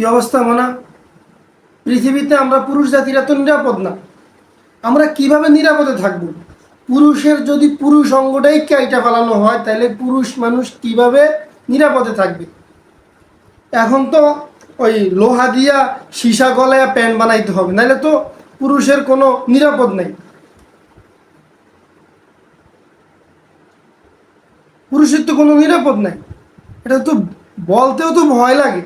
কি অবস্থা মনা? পৃথিবীতে আমরা পুরুষ জাতিরা তো নিরাপদ না। আমরা কীভাবে নিরাপদে থাকব? পুরুষের যদি পুরুষ অঙ্গটাই কাইটা ফেলানো হয়, তাহলে পুরুষ মানুষ কীভাবে নিরাপদে থাকবে? এখন তো ওই লোহা দিয়া সীসা গলায় প্যান্ট বানাইতে হবে, নাহলে তো পুরুষের কোনো নিরাপদ নেই। পুরুষের তো কোনো নিরাপদ নাই। এটা তো বলতেও তো ভয় লাগে।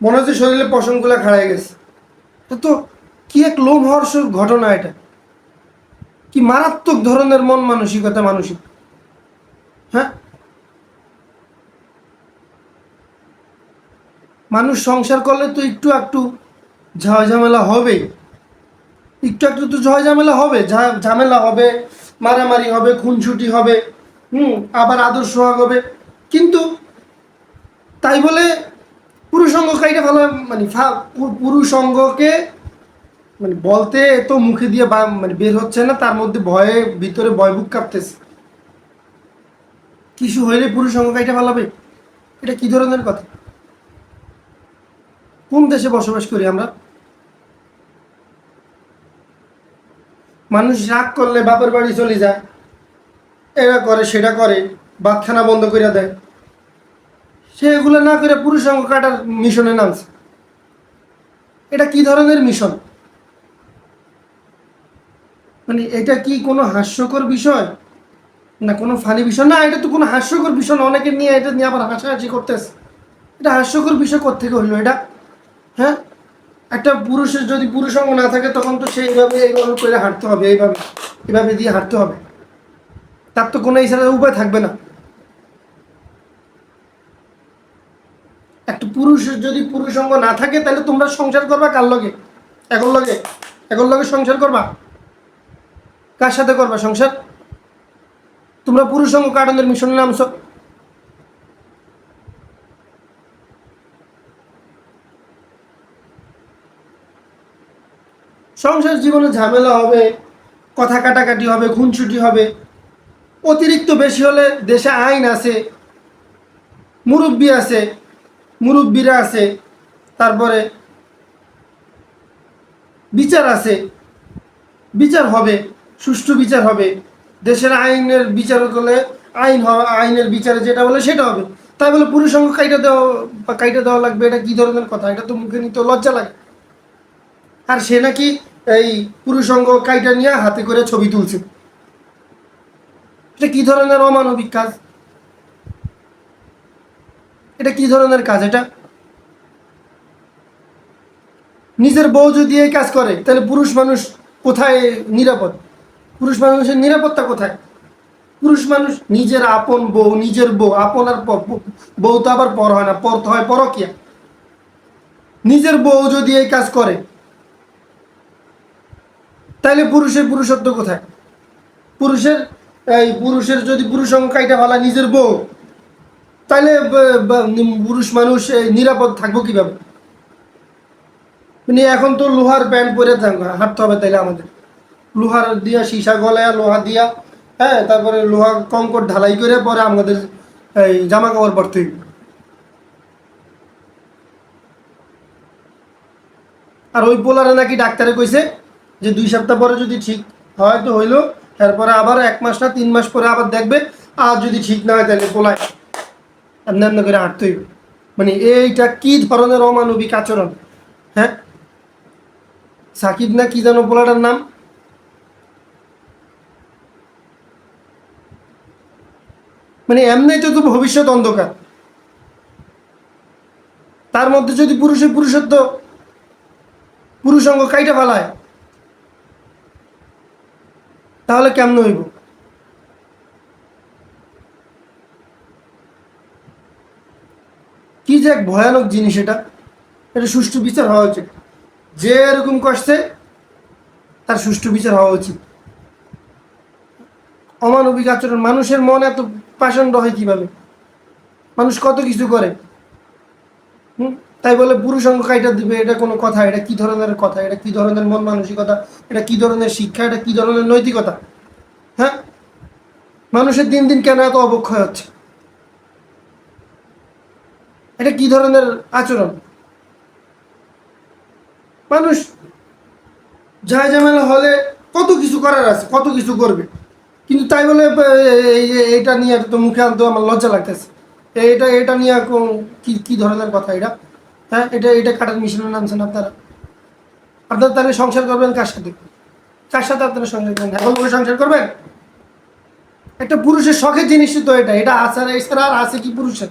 মনে হচ্ছে শরীরে পশমগুলো খাড়াই গেছে। তো কি এক লোমহর্ষক ঘটনা এটা? কি মারাত্মক ধরনের মন মানসিকতা মানসিক হ্যাঁ? মানুষ সংসার করলে তো একটু একটু ঝামেলা হবেই। একটু একটু তো ঝয় ঝামেলা হবে ঝামেলা হবে, মারামারি হবে খুনছুটি হবে, হুম, আবার আদর্শ হবে। কিন্তু তাই বলে পুরুষঙ্গ কাইটা ভালো মানে পুরুষঙ্গকে মানে বলতে তো মুখে দিয়ে বা মানে বের হচ্ছে না, তার মধ্যে ভয়ে ভিতরে ভয় বুক কাঁপতেছে। কিছু হইলে পুরুষঙ্গ ভালো হবে? এটা কি ধরনের কথা? কোন দেশে বসবাস করি আমরা? মানুষ রাগ করলে বাপের বাড়ি চলে যায়, এরা করে, সেটা করে বাতখানা বন্ধ করে দেয়। সে এগুলো না করে পুরুষ অঙ্গ কাটার মিশনে নামছে। এটা কি ধরনের মিশন? মানে এটা কি কোনো হাস্যকর বিষয়? না, কোনো ফানি বিষয়? না, এটা তো কোনো হাস্যকর বিষয় না, অনেকে নিয়ে এটা নিয়ে আবার হাসাহাসি করতেছে। এটা হাস্যকর বিষয় কোথেকে হইল এটা? হ্যাঁ? একটা পুরুষের যদি পুরুষ অঙ্গ না থাকে, তখন তো সে এইভাবে করে হাঁটতে হবে, এইভাবে এইভাবে দিয়ে হাঁটতে হবে। তার তো কোনো এছাড়া উপায় থাকবে না একটা পুরুষের যদি পুরুষ অঙ্গ না থাকে, তাহলে তোমরা সংসার করবা কার লগে? এখন লগে? এখন লগে সংসার করবা? কার সাথে করবা সংসার? তোমরা পুরুষ অঙ্গ কাটানোর মিশনের নামছ? সংসার জীবনে ঝামেলা হবে, কথা কাটাকাটি হবে খুনছুটি হবে। অতিরিক্ত বেশি হলে দেশে আইন আছে, মুরব্বী আছে। মুরব্বীরা আছে, তারপরে বিচার আছে, বিচার হবে, সুষ্ঠু বিচার হবে। দেশের আইনের বিচার করলে আইন হবে, আইনের বিচারে যেটা বলে সেটা হবে। তাই বলে পুরুষ সঙ্গে কাইটা দেওয়া কাইটা দেওয়া লাগবে, এটা কি ধরনের কথা? এটা তো মুখে নিতে লজ্জা লাগে। আর সে নাকি এই পুরুষঙ্গ কাইটা নিয়ে হাতে করে ছবি তুলছে। এটা কি ধরনের অমানবিক কাজ? এটা কি ধরনের কাজ এটা? নিজের বউ যদি এই কাজ করে, তাহলে পুরুষ মানুষ কোথায় নিরাপদ? পুরুষ মানুষের নিরাপত্তা কোথায়? পুরুষ মানুষ নিজের আপন বউ, নিজের বউ, আপন আর বউ তো আবার পর হয় না, পর তো হয় পরকিয়া। নিজের বউ যদি এই কাজ করে, তাহলে পুরুষের পুরুষত্ব কোথায়? পুরুষের, এই পুরুষের যদি পুরুষ সংখ্যা এটা ভালো নিজের বউ তাহলে পুরুষ মানুষ নিরাপদ থাকব কীভাবে? মানে এখন তো লোহার প্যান্ট পরে থাক- হাঁটতে হবে তাইলে আমাদের। লোহার দিয়া সীসা গলায়, লোহা দিয়া হ্যাঁ তারপরে লোহা কঙ্কর ঢালাই করে পরে আমাদের, এই জামা কাপড় পরতে। আর ওই পোলারে নাকি ডাক্তারে কইছে যে দুই সপ্তাহ পরে যদি ঠিক হয় তো হইল তারপরে আবার এক মাস না তিন মাস পরে আবার দেখবে, আর যদি ঠিক না হয় তাহলে পোলায়। এমনি এমনি করে হাঁটতে হইবে। মানে এইটা কি ধরনের অমানবিক আচরণ? হ্যাঁ? সাকিব না কি জানো পোলাটার নাম? মানে এমনিই তো ভবিষ্যৎ অন্ধকার। তার মধ্যে যদি পুরুষের পুরুষত্ব, পুরুষাঙ্গ কাইটা ফেলায়, তাহলে কেমন হইব কি যে এক ভয়ানক জিনিস এটা এটা সুষ্ঠু বিচার হওয়া উচিত। যে এরকম করছে, তার সুষ্ঠু বিচার হওয়া উচিত। অমানবিক আচরণ, মানুষের মন এত পাষণ্ড হয় কীভাবে? মানুষ কত কিছু করে। হুম? তাই বলে পুরুষ অঙ্গ কাইটা দিবে, এটা কোনো কথা, এটা কি ধরনের কথা, এটা কি ধরনের মন মানসিকতা, এটা কি ধরনের শিক্ষা, এটা কি ধরনের নৈতিকতা? হ্যাঁ? মানুষের দিন দিন কেন এত অবক্ষয় হচ্ছে? এটা কি ধরনের আচরণ? মানুষ ঝাই ঝামেলা হলে কত কিছু করার আছে, কত কিছু করবে। কিন্তু তাই বলে যে এটা নিয়ে তো মুখে আনতে আমার লজ্জা লাগতেছে। এটা এটা নিয়ে কো- কি ধরনের কথা এটা? হ্যাঁ এটা এটা কাটার মিশনে নামছেন আপনারা। আপনারা তাহলে সংসার করবেন কার সাথে? কার সাথে আপনারা সংসার করবেন এখন করে সংসার করবেন? একটা পুরুষের শখের জিনিস তো এটা। এটা আচার এছাড়া আর আছে কি পুরুষের?